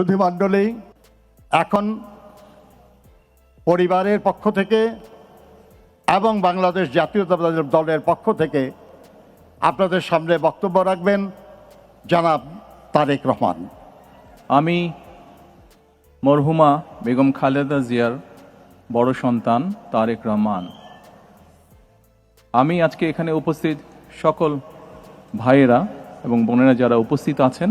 প্রতিমণ্ডলী এখন পরিবারের পক্ষ থেকে এবং বাংলাদেশ জাতীয়তাবাদী দলের পক্ষ থেকে আপনাদের সামনে বক্তব্য রাখবেন জনাব তারেক রহমান। আমি মরহুমা বেগম খালেদা জিয়ার বড় সন্তান তারেক রহমান। আমি আজকে এখানে উপস্থিত সকল ভাইয়েরা এবং বোনেরা যারা উপস্থিত আছেন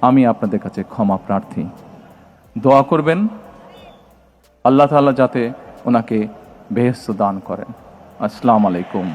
আমি আপনাদের কাছে ক্ষমা প্রার্থী। দোয়া করবেন। আল্লাহ তাআলা যাতে ওনাকে বেহস্ত দান করেন। আসসালামু আলাইকুম।